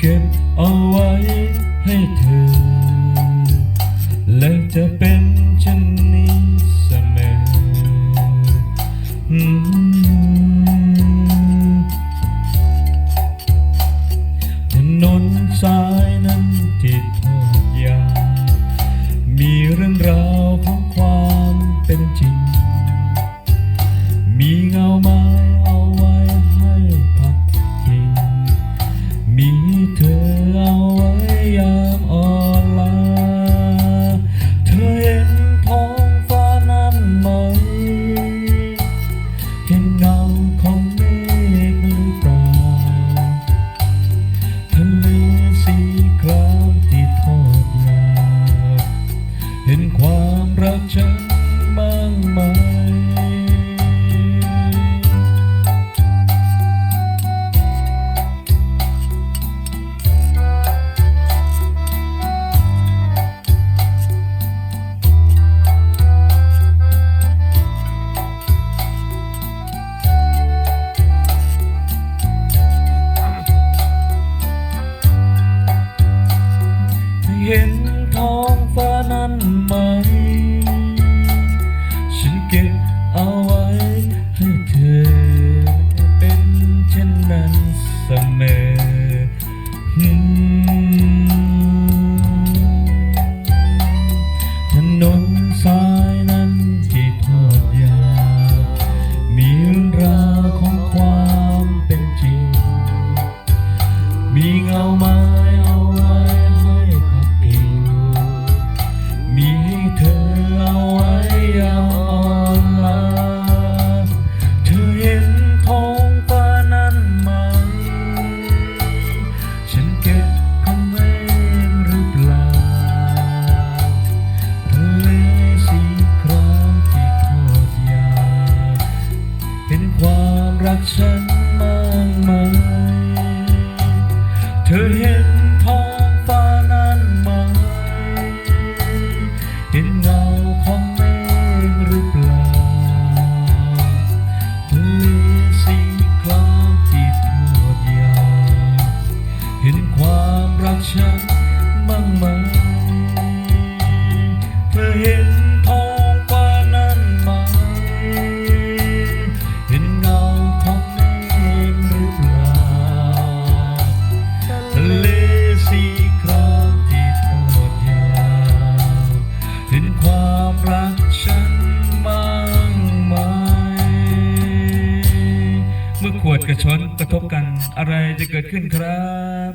เก็บเอาไว้ให้เธอ และจะเป็นเช่นนี้เสมอถนนสายนั้นที่พอดยามีเรื่องราว เห็นท้องฟ้านั้นไหม ฉันเก็บเอาไว้ากมายเธอเห็นท้องฟ้านั้นไหมเห็นเงาของเมฆหรือเปล่าทะเลสีครามที่ทอดยาวเห็นความรักฉันบ้างไหมเธอเห็น ดกระชอนกระทบกันอะไรจะเกิดขึ้นครับ